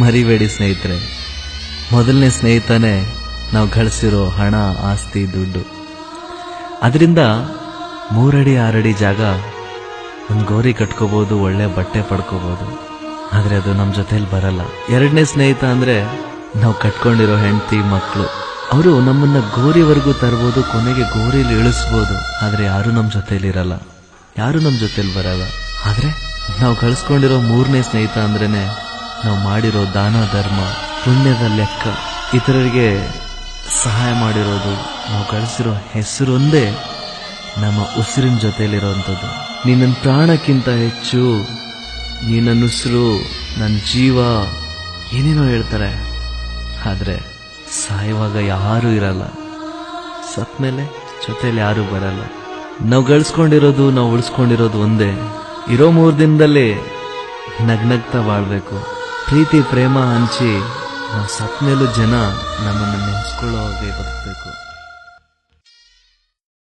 ಮರಿಬೇಡಿ ಸ್ನೇಹಿತರೆ. ಮೊದಲನೇ ಸ್ನೇಹಿತನೇ, ನಾವು ಗಳಿಸಿರೋ ಹಣ, ಆಸ್ತಿ, ದುಡ್ಡು. ಅದರಿಂದ ಮೂರಡಿ, ಆರಡಿ ಜಾಗ ಒಂದು ಗೋರಿ ಕಟ್ಕೋಬಹುದು ಒಳ್ಳೆ ಬಟ್ಟೆ ಪಡ್ಕೋಬಹುದು ಆದರೆ ಅದು ನಮ್ಮ ಜೊತೆಯಲ್ಲಿ ಬರಲ್ಲ. ಎರಡನೇ ಸ್ನೇಹಿತ ಅಂದರೆ ನಾವು ಕಟ್ಕೊಂಡಿರೋ ಹೆಂಡತಿ ಮಕ್ಕಳು ಅವರು ನಮ್ಮನ್ನು ಗೋರಿವರೆಗೂ ತರ್ಬೋದು, ಕೊನೆಗೆ ಗೋರಿಲಿ ಇಳಿಸ್ಬೋದು. ಆದರೆ ಯಾರೂ ನಮ್ಮ ಜೊತೆಯಲ್ಲಿ ಇರಲ್ಲ. ಯಾರೂ ನಮ್ಮ ಜೊತೆಯಲ್ಲಿ ಬರಲ್ಲ. ಆದರೆ ನಾವು ಕಳಿಸ್ಕೊಂಡಿರೋ ಮೂರನೇ ಸ್ನೇಹಿತ ಅಂದ್ರೇನೆ ನಾವು ಮಾಡಿರೋ ದಾನ ಧರ್ಮ, ಪುಣ್ಯದ ಲೆಕ್ಕ, ಇತರರಿಗೆ ಸಹಾಯ ಮಾಡಿರೋದು, ನಾವು ಗಳಿಸಿರೋ ಹೆಸರೊಂದೇ ನಮ್ಮ ಉಸಿರಿನ ಜೊತೆಯಲ್ಲಿರುವಂಥದ್ದು. ನೀ ನನ್ನ ಪ್ರಾಣಕ್ಕಿಂತ ಹೆಚ್ಚು ನೀ ನನ್ನ ಉಸಿರು ನನ್ನ ಜೀವ ಏನೇನೋ ಹೇಳ್ತಾರೆ. ಆದರೆ ಸಾಯುವಾಗ ಯಾರೂ ಇರಲ್ಲ. ಸತ್ ಮೇಲೆ ಜೊತೆಯಲ್ಲಿ ಯಾರೂ ಬರಲ್ಲ. ನಾವು ಗಳಿಸ್ಕೊಂಡಿರೋದು, ನಾವು ಉಳಿಸ್ಕೊಂಡಿರೋದು ಒಂದೇ. ಇರೋ ಮೂರು ದಿನದಲ್ಲಿ ನಗ್ನಗ್ತಾ ಬಾಳ್ಬೇಕು. ಪ್ರೀತಿ ಪ್ರೇಮ ಹಂಚಿ ನಾವು ಸತ್ ಮೇಲೂ ಜನ ನಮ್ಮನ್ನು ನೆನೆಸ್ಕೊಳ್ಳೋ ಹಾಗೆ ಬದುಕಬೇಕು